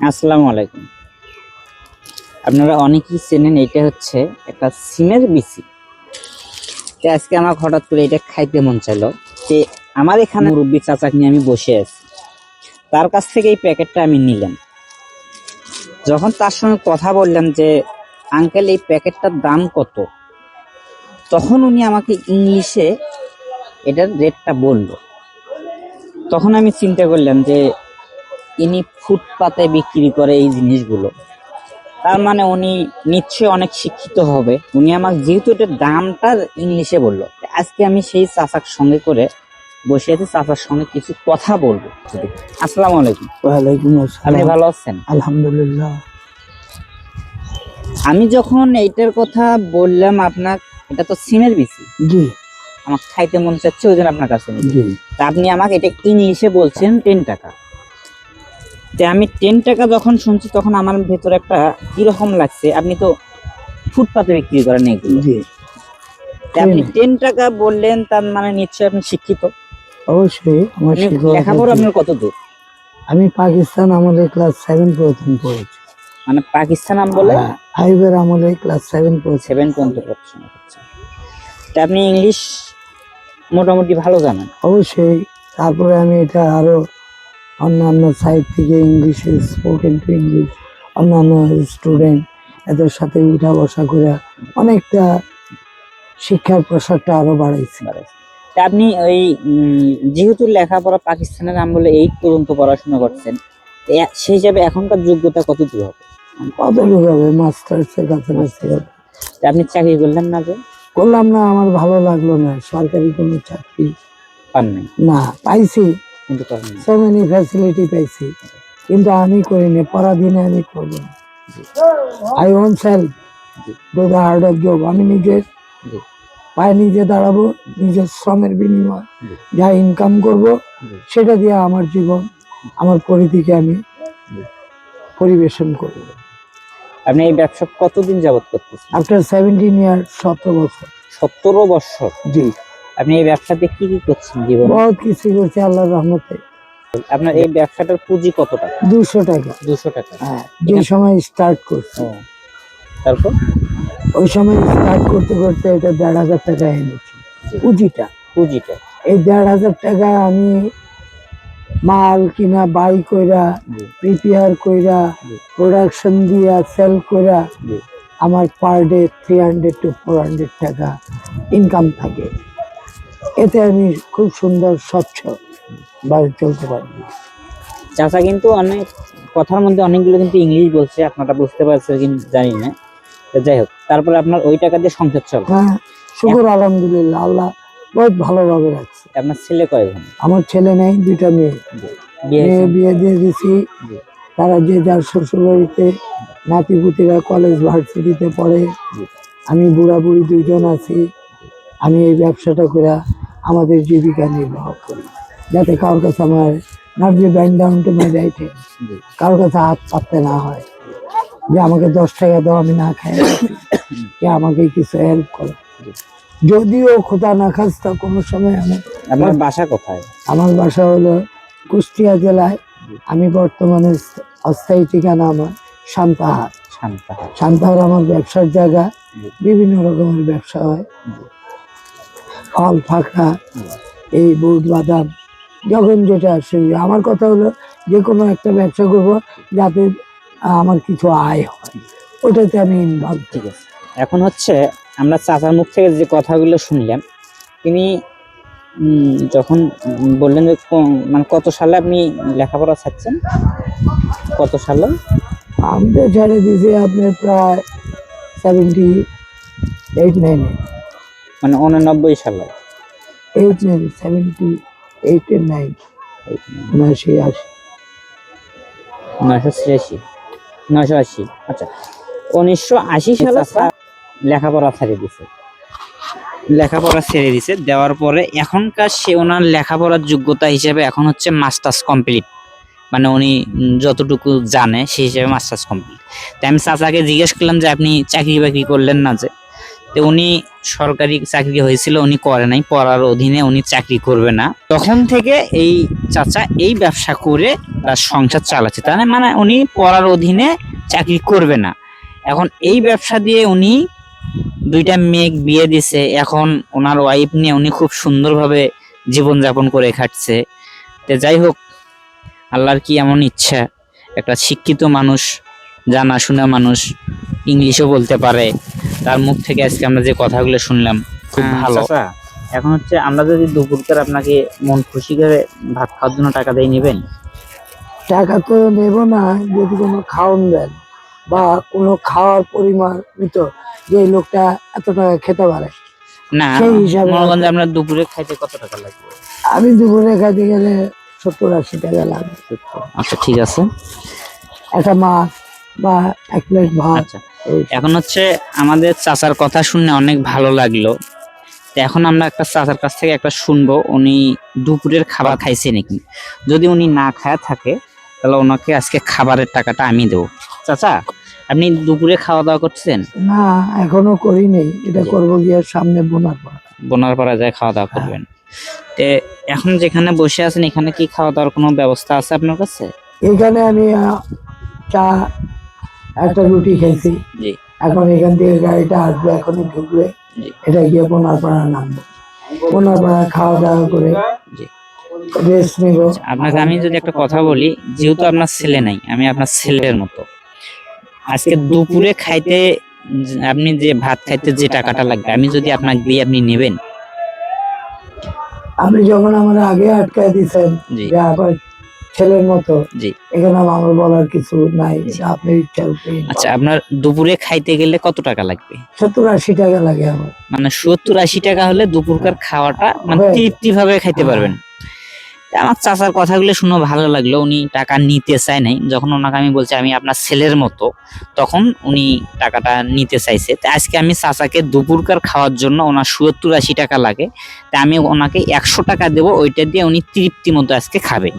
আসসালামু আলাইকুম। আপনারা অনেকেই চেনেন এটা হচ্ছে একটা সিমের বিচি। তো আজকে আমার হঠাৎ করে এটা খাইতে মন চাইলো। যে আমার এখানে মুরব্বী চাচাক নিয়ে আমি বসে আছি। তার কাছ থেকে এই প্যাকেটটা আমি নিলাম। যখন তার সঙ্গে কথা বললাম যে, আঙ্কেল, এই প্যাকেটটার দাম কত? তখন উনি আমাকে ইংলিশে এটার রেটটা বলল। তখন আমি চিন্তা করলাম যে ইনি ফুটপাতে বিক্রি করে এই জিনিসগুলো। তার মানে উনি নিশ্চয়ই অনেক শিক্ষিত হবে। উনি আমাকে যেহেতু এটা দামটা ইংলিশে বলল আজকে আমি সেই চাচার সঙ্গে করে বসে আছি চাচার সঙ্গে কিছু কথা বলব। আসসালামু আলাইকুম। ওয়ালাইকুম আপনি ভালো আছেন? আলহামদুলিল্লাহ। আমি যখন এইটার কথা বললাম আপনার এটা তো সিমের বিচি। জি। আমার খাইতে মন চাচ্ছে ওই জন্য আপনার কাছে জি। আপনি আমাকে এটা ইংলিশে বলছেন টেন টাকা। তে আমি টেন টাকা যখন শুনছি তখন আমার ভেতরে একটা কীরকম লাগছে? আপনি তো ফুটপাতে বিক্রি করেন এগুলো। আপনি টেন টাকা বললেন তার মানে নিশ্চয়ই আপনি শিক্ষিত। অবশ্যই আমার লেখাপড়া আপনার কত দূর আমি পাকিস্তান আমলে ক্লাস সেভেন প্রথম পড়েছি। মানে পাকিস্তান আম বলে হ্যাঁ, ফাইভের আমলে ক্লাস সেভেন পড়েছি। সেভেন পর্যন্ত পড়াশোনা করছেন তা আপনি ইংলিশ মোটামুটি ভালো জানেন? অবশ্যই তারপরে আমি এটা আরও অন্যান্য সাইড থেকে ইংলিশে স্পোকেন টু ইংলিশ অন্যান্য স্টুডেন্ট এদের সাথে উঠা বসা করে অনেকটা শিক্ষার প্রসারটা আরও বাড়াইছি। আপনি ওই যেহেতু লেখাপড়া পাকিস্তানের আম বলে এইট পর্যন্ত পড়াশোনা করছেন সেই হিসাবে এখনকার যোগ্যতা কত দূর হবে? কতটুকু হবে? মাস্টার্সের কাছাকাছি হবে। আপনি চাকরি করলেন না যে? করলাম না আমার ভালো লাগল না। সরকারি কোনো চাকরি পান না পাইছি। কিন্তু সো মেনি ফ্যাসিলিটি পাইছি। কিন্তু আমি করিনি পরাধীনে আমি করব না। I own self do the hard of job আমি নিজের পায়ে নিজে দাঁড়াবো নিজের শ্রমের বিনিময় যা ইনকাম করব সেটা দিয়ে আমার জীবন আমার পরিধিকে আমি পরিবেশন করব। আপনি এই ব্যবসা কতদিন যাবত করতেছেন? আফটার সেভেন্টিন ইয়ার সতেরো বছর। সতেরো বছর। জি। আপনি এই ব্যবসাতে কি কি করছেন জীবনে? বহুত কিছু করছে আল্লাহর রহমতে। আপনার এই ব্যবসাটার পুঁজি কত টাকা? দুশো টাকা। দুশো টাকা। হ্যাঁ যে সময় স্টার্ট করছি। তারপর? ওই সময় স্টার্ট করতে করতে এটা দেড় হাজার টাকা এনেছি। পুঁজিটা। পুঁজিটা। এই দেড় হাজার টাকা আমি মাল কিনা বাই কইরা প্রিপেয়ার কইরা প্রোডাকশন দিয়া সেল কইরা আমার per day three hundred to four hundred টাকা ইনকাম থাকে। এতে আমি খুব সুন্দর স্বচ্ছ বাড়ি চলতে পারি। চাচা কিন্তু অনেক কথার মধ্যে অনেকগুলো কিন্তু ইংলিশ বলছে আপনারা বুঝতে পারছেন কিন্তু জানি না। তো যাই হোক তারপরে আপনার ওই টাকা দিয়ে সংসার চলে। হ্যাঁ শুকুর আলহামদুলিল্লাহ আল্লাহ বহুত ভালোভাবে রাখছে। আপনার ছেলে কয় বোন? আমার ছেলে নেই দুইটা মেয়ে। বিয়ে মেয়ে বিয়ে দিয়ে দিছি। তারা যে যার শ্বশুর বাড়িতে নাতিপুতিরা কলেজ ভার্সিটিতে পড়ে আমি বুড়া বুড়ি দুইজন আছি। আমি এই ব্যবসাটা করে আমাদের জীবিকা নির্বাহ করি। যাতে কারোর কাছে আমার not bend down to my right কারোর কাছে হাত পাততে না হয়। যে আমাকে দশ টাকা দাও আমি না খাই। যে আমাকে কিছু হেল্প করো। যদিও খোদা না খাস্তা কোনো সময় আমি আপনার বাসা কোথায়? আমার বাসা হলো কুষ্টিয়া জেলায়। আমি বর্তমানে অস্থায়ী ঠিকানা আমার সান্তাহার শান্তাহার। সান্তাহার আমার ব্যবসার জায়গা। বিভিন্ন রকমের ব্যবসা হয়। ফল ফাঁকা এই বুট বাদাম যখন যেটা সুবিধা আমার কথা হলো যে কোনো একটা ব্যবসা করব যাতে আমার কিছু আয় হয়। ওটাতে আমি ইনভলভ ঠিক আছে। এখন হচ্ছে আমরা চাচার মুখ থেকে যে কথাগুলো শুনলাম তিনি যখন বললেন যে মানে কত সালে আপনি লেখাপড়া ছাড়ছেন? কত সালে? আমি তো ছেড়ে দিয়েছি আপনার প্রায় সেভেন্টি এইট নাইনে মানে উননব্বই সালে। এইট সেভেন্টি এইট নাইন এই আশি। নয়শো ছিয়াশি। নয়শো আশি আচ্ছা। উনিশশো আশি সালে লেখাপড়া ছেড়ে দিছে। লেখাপড়া ছেড়ে দিছে দেওয়ার পরে এখনকার সে ওনার লেখাপড়ার যোগ্যতা হিসেবে এখন হচ্ছে মাস্টার্স কমপ্লিট। মানে উনি যতটুকু জানে সেই হিসেবে মাস্টার্স কমপ্লিট। তাই আমি চাচাকে জিজ্ঞেস করলাম যে আপনি চাকরি বাকরি করলেন না যে? তো উনি সরকারি চাকরি হয়েছিল, উনি করে নাই, পড়ার অধীনে উনি চাকরি করবে না। তখন থেকে এই চাচা এই ব্যবসা করে তার সংসার চালাচ্ছে। তার মানে উনি পড়ার অধীনে চাকরি করবে না। এখন এই ব্যবসা দিয়ে উনি দুইটা মেয়ে বিয়ে দিছে। এখন ওনার ওয়াইফ নিয়ে উনি খুব সুন্দরভাবে জীবনযাপন করে খাটছে। তো যাই হোক, আল্লাহর কি এমন ইচ্ছা? একটা শিক্ষিত মানুষ জানাশোনা মানুষ ইংলিশও বলতে পারে। তার মুখ থেকে আজকে আমরা যে কথাগুলো শুনলাম খুব ভালো। এখন হচ্ছে আমরা যদি দুপুরকার আপনাকে মন খুশি করে ভাত খাওয়ার জন্য টাকা দিয়ে নেবেন? টাকা তো নেব না যদি কোনো খাওয়ান দেন বা কোনো খাওয়ার পরিমাণ পরিমাণিত যে লোকটা এত টাকা খেতে পারে। না সেই হিসাবে আপনার দুপুরে খাইতে কত টাকা লাগবে? আমি দুপুরে খাইতে গেলে সত্তর আশি টাকা লাগবে। আচ্ছা ঠিক আছে। একটা মাছ বা এক প্লেট ভাত আচ্ছা। এখন হচ্ছে আমাদের চাচার কথা শুনে অনেক ভালো লাগল। তো এখন আমরা একটা চাচার কাছ থেকে একটা শুনব উনি দুপুরের খাবার খাইছে নাকি? যদি উনি না খায় থাকে তাহলে ওনাকে আজকে খাবারের টাকাটা আমি দেবো। চাচা আপনি দুপুরে খাওয়া দাওয়া করছেন? না এখনও করিনি। এটা করব গিয়ে সামনে বোনার পর বোনার পাড়া যায় খাওয়া দাওয়া করবেন। তে এখন যেখানে বসে আছেন এখানে কি খাওয়া দাওয়ার কোনো ব্যবস্থা আছে আপনার কাছে? এখানে আমি চা একটা রুটি খাইছি এখন এখান থেকে গাড়িটা আসবে এখনই ঢুকবে এটা গিয়ে বোনারপাড়া নামবো। বোনারপাড়া খাওয়া দাওয়া করে রেস্ট নিব। আপনাকে আমি যদি একটা কথা বলি যেহেতু আপনার ছেলে নাই আমি আপনার ছেলের মতো। আজকে দুপুরে খাইতে আপনি যে ভাত খাইতে যে টাকাটা লাগবে আমি যদি আপনাকে দিই আপনি নেবেন? আপনি যখন আমার আগে আটকায় দিচ্ছেন যে আবার ছেলের মতো। জি। এখানে আমার বলার কিছু নাই এটা আপনার ইচ্ছার আচ্ছা আপনার দুপুরে খাইতে গেলে কত টাকা লাগবে? সত্তর আশি টাকা লাগে আমার। মানে সত্তর আশি টাকা হলে দুপুরকার খাওয়াটা মানে হ্যাঁ। তৃপ্তি ভাবে খাইতে পারবেন। আমার চাচার কথাগুলো শুনে ভালো লাগল উনি টাকা নিতে চায় নাই। যখন ওনাকে আমি বলছি আমি আপনার ছেলের মতো তখন উনি টাকাটা নিতে চাইছে। তা আজকে আমি চাচাকে দুপুরকার খাওয়ার জন্য ওনার সত্তর আশি টাকা লাগে। তা আমি ওনাকে একশো টাকা দেবো ওইটা দিয়ে উনি তৃপ্তি মতো আজকে খাবে।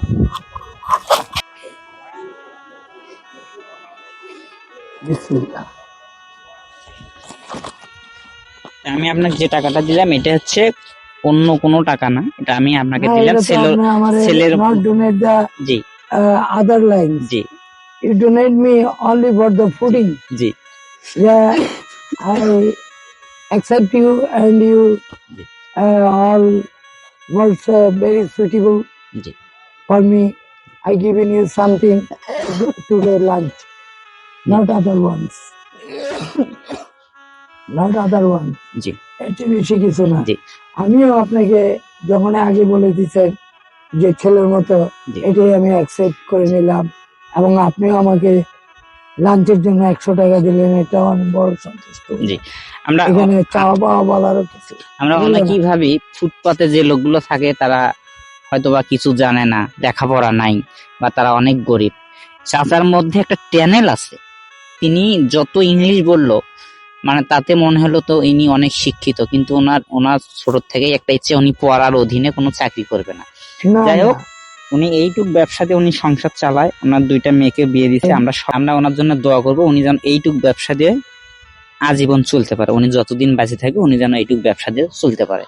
আমি আপনাকে যে টাকাটা দিলাম এটা হচ্ছে অন্য কোন টাকা না। এটা আমি আপনাকে দিলাম সেলের ডোনেট দা জি। Other line G. You donate me only for the fooding G. I you and you all words very suitable G. Me I give you something to the lunch not other ones. not other ones. জি এটি বেশি কিছু না জি। আমিও আপনাকে যখন আগে বলে দিচ্ছেন যে ছেলের মতো এটাই আমি অ্যাকসেপ্ট করে নিলাম এবং আপনিও আমাকে লাঞ্চের জন্য একশো টাকা দিলেন এটাও অনেক বড় সন্তুষ্ট জি আমরা এখানে চাওয়া পাওয়া বলারও কিছু আমরা? অনেকেই ভাবি ফুটপাতে যে লোকগুলো থাকে তারা হয়তোবা কিছু জানে না লেখাপড়া নাই বা তারা অনেক গরিব চাচার মধ্যে একটা ট্যানেল আছে তিনি যত ইংলিশ বলল মানে তাতে মনে হলো তো ইনি অনেক শিক্ষিত কিন্তু ওনার ওনার ছোট থেকেই একটা ইচ্ছে উনি পড়ার অধীনে কোনো চাকরি করবে না। যাই হোক, উনি এইটুক ব্যবসাতে উনি সংসার চালায় ওনার দুইটা মেয়েকে বিয়ে দিচ্ছে আমরা আমরা ওনার জন্য দোয়া করব উনি যেন এইটুক ব্যবসা দিয়ে আজীবন চলতে পারে। উনি যতদিন বাঁচে থাকে উনি যেন এইটুক ব্যবসা দিয়ে চলতে পারে।